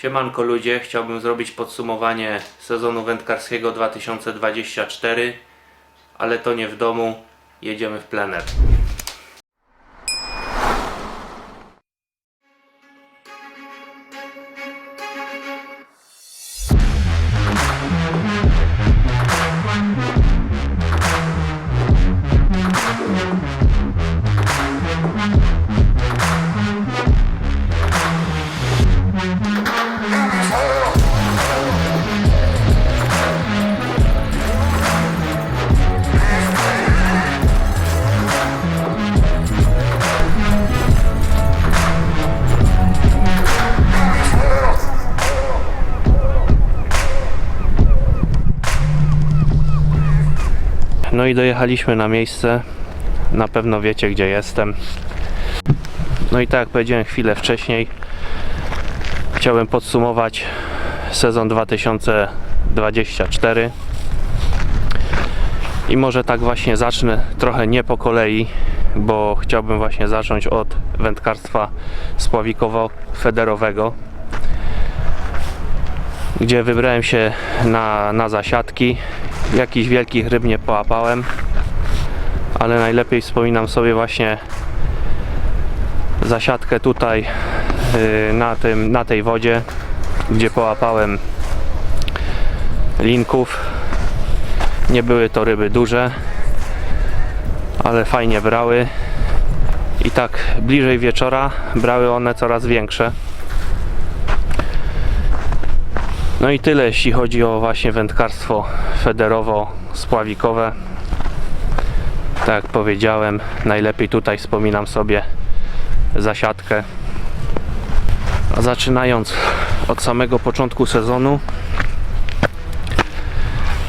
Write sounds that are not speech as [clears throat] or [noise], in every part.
Siemanko ludzie, chciałbym zrobić podsumowanie sezonu wędkarskiego 2024, ale to nie w domu, jedziemy w plener. No i dojechaliśmy na miejsce. Na pewno wiecie gdzie jestem. No i tak jak powiedziałem chwilę wcześniej, chciałem podsumować sezon 2024. I może tak właśnie zacznę trochę nie po kolei, bo chciałbym właśnie zacząć od wędkarstwa spławikowo-federowego, gdzie wybrałem się na, na zasiadki. Jakichś wielkich ryb nie połapałem, ale najlepiej wspominam sobie właśnie zasiadkę tutaj yy, na, tym, na tej wodzie, gdzie połapałem linków. Nie były to ryby duże, ale fajnie brały. I tak bliżej wieczora brały one coraz większe. No i tyle jeśli chodzi o właśnie wędkarstwo federowo-spławikowe. Tak jak powiedziałem, najlepiej tutaj wspominam sobie zasiadkę. Zaczynając od samego początku sezonu,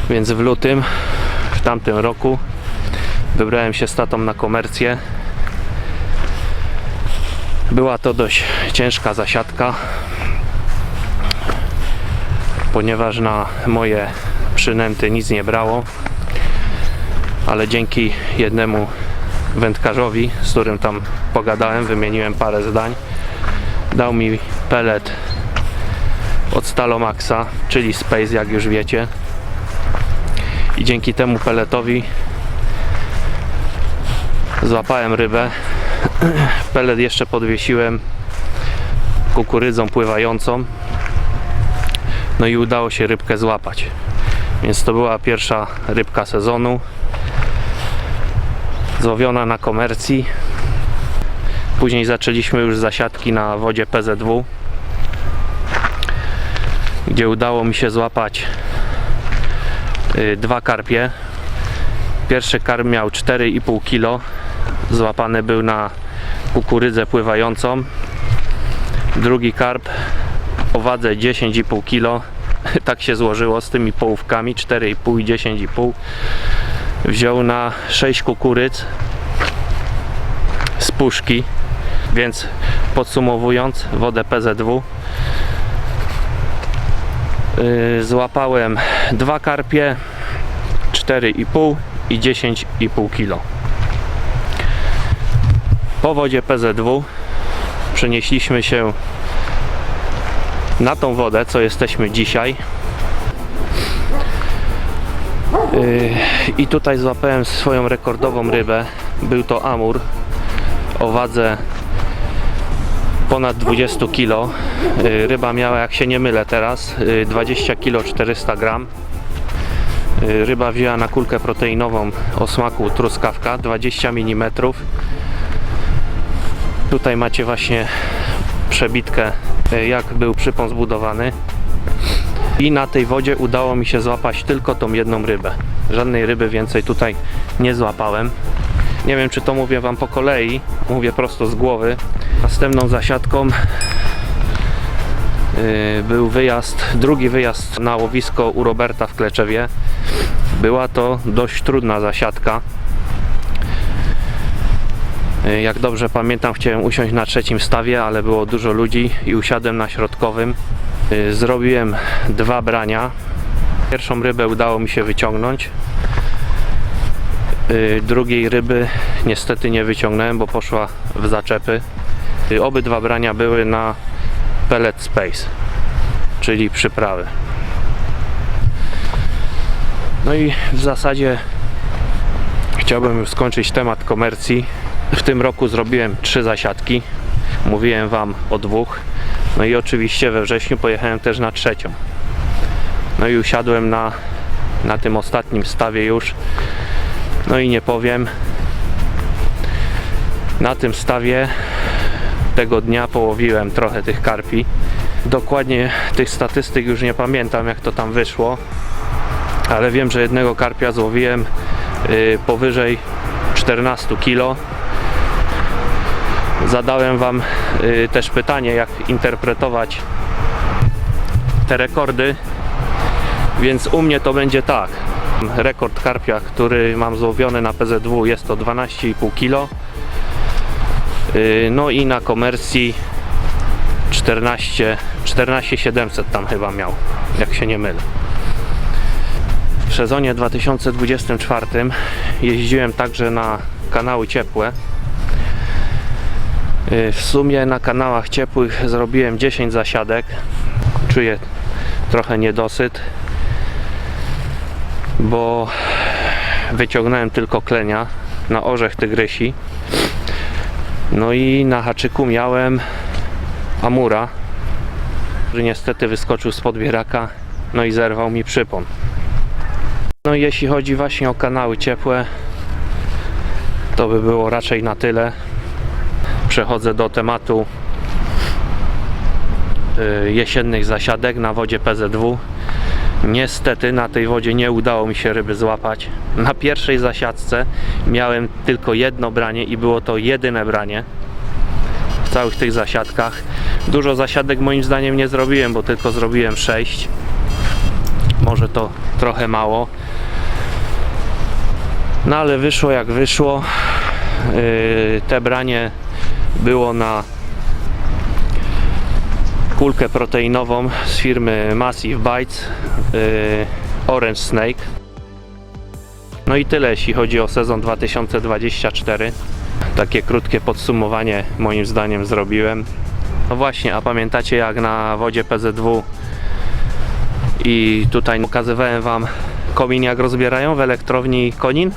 więc w lutym w tamtym roku wybrałem się z tatą na komercję. Była to dość ciężka zasiadka, ponieważ na moje przynęty nic nie brało, ale dzięki jednemu wędkarzowi, z którym tam pogadałem, wymieniłem parę zdań, dał mi pelet od Stalomaxa, czyli Space, jak już wiecie. I dzięki temu peletowi złapałem rybę. [clears throat] Pelet jeszcze podwiesiłem kukurydzą pływającą. No i udało się rybkę złapać. Więc to była pierwsza rybka sezonu. Złowiona na komercji. Później zaczęliśmy już zasiadki na wodzie PZW, gdzie udało mi się złapać y, dwa karpie. Pierwszy karp miał 4,5 kg. Złapany był na kukurydzę pływającą. Drugi karp o wadze 10,5 kg. [laughs] Tak się złożyło z tymi połówkami 4,5 i 10,5. Wziął na 6 kukurydz z puszki. Więc podsumowując, wodę PZW yy, złapałem dwa karpie 4,5 i 10,5 kg. Po wodzie PZW przenieśliśmy się na tą wodę, co jesteśmy dzisiaj. Yy, I tutaj złapałem swoją rekordową rybę. Był to amur o wadze ponad 20 kg. Yy, Ryba miała, jak się nie mylę teraz, yy, 20 kg 400 gram. Yy, Ryba wzięła na kulkę proteinową o smaku truskawka 20 mm. Tutaj macie właśnie przebitkę jak był przypon zbudowany. I na tej wodzie udało mi się złapać tylko tą jedną rybę. Żadnej ryby więcej tutaj nie złapałem. Nie wiem, czy to mówię Wam po kolei, mówię prosto z głowy. Następną zasiadką yy, był wyjazd, drugi wyjazd na łowisko u Roberta w Kleczewie. Była to dość trudna zasiadka. Yy, Jak dobrze pamiętam, chciałem usiąść na trzecim stawie, ale było dużo ludzi i usiadłem na środkowym. Yy, Zrobiłem dwa brania. Pierwszą rybę udało mi się wyciągnąć. Yy, Drugiej ryby niestety nie wyciągnąłem, bo poszła w zaczepy. Obydwa brania były na Pellet Space. czyli przyprawy. No i w zasadzie chciałbym już skończyć temat komercji. W tym roku zrobiłem trzy zasiadki. Mówiłem Wam o dwóch. No i oczywiście we wrześniu pojechałem też na trzecią. No i usiadłem na, na tym ostatnim stawie już. No i nie powiem. Na tym stawie tego dnia połowiłem trochę tych karpi. Dokładnie tych statystyk już nie pamiętam jak to tam wyszło. Ale wiem, że jednego karpia złowiłem y, powyżej 14 kg. Zadałem Wam y, też pytanie, jak interpretować te rekordy. Więc u mnie to będzie tak. Rekord karpia, który mam złowiony na PZW jest to 12,5 kg. Y, No i na komercji 14, 14 700 tam chyba miał, jak się nie mylę. W sezonie 2024 jeździłem także na kanały ciepłe. Y, W sumie na kanałach ciepłych zrobiłem 10 zasiadek. Czuję trochę niedosyt, bo wyciągnąłem tylko klenia na orzech tygrysi. No i na haczyku miałem Amura, który niestety wyskoczył z podbieraka, no i zerwał mi przypon. No i jeśli chodzi właśnie o kanały ciepłe, to by było raczej na tyle. Przechodzę do tematu y, jesiennych zasiadek na wodzie PZW. Niestety na tej wodzie nie udało mi się ryby złapać. Na pierwszej zasiadce miałem tylko jedno branie i było to jedyne branie w całych tych zasiadkach. Dużo zasiadek moim zdaniem nie zrobiłem, bo tylko zrobiłem 6. Może to trochę mało. No ale wyszło jak wyszło. Yy, te branie było na kulkę proteinową z firmy Massive Bites yy, Orange Snake. No i tyle jeśli chodzi o sezon 2024. Takie krótkie podsumowanie moim zdaniem zrobiłem. No właśnie, a pamiętacie jak na wodzie PZW i tutaj pokazywałem Wam komin jak rozbierają w elektrowni Konin?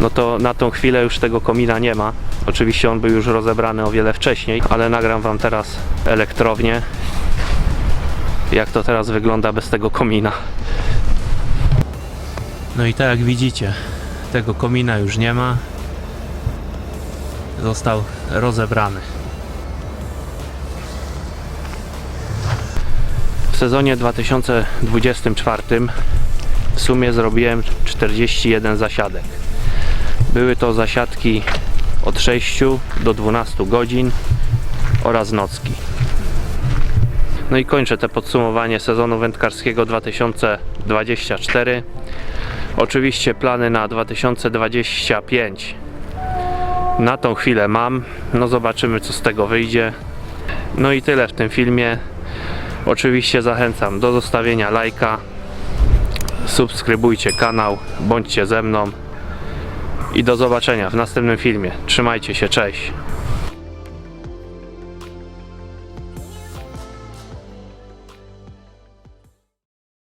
No to na tą chwilę już tego komina nie ma. Oczywiście on był już rozebrany o wiele wcześniej, ale nagram Wam teraz elektrownię. Jak to teraz wygląda bez tego komina. No i tak jak widzicie, tego komina już nie ma. Został rozebrany. W sezonie 2024 w sumie zrobiłem 41 zasiadek. Były to zasiadki od 6 do 12 godzin oraz nocki. No i kończę te podsumowanie sezonu wędkarskiego 2024. Oczywiście plany na 2025 na tą chwilę mam. No zobaczymy co z tego wyjdzie. No i tyle w tym filmie. Oczywiście zachęcam do zostawienia lajka. Subskrybujcie kanał, bądźcie ze mną. I do zobaczenia w następnym filmie. Trzymajcie się, cześć.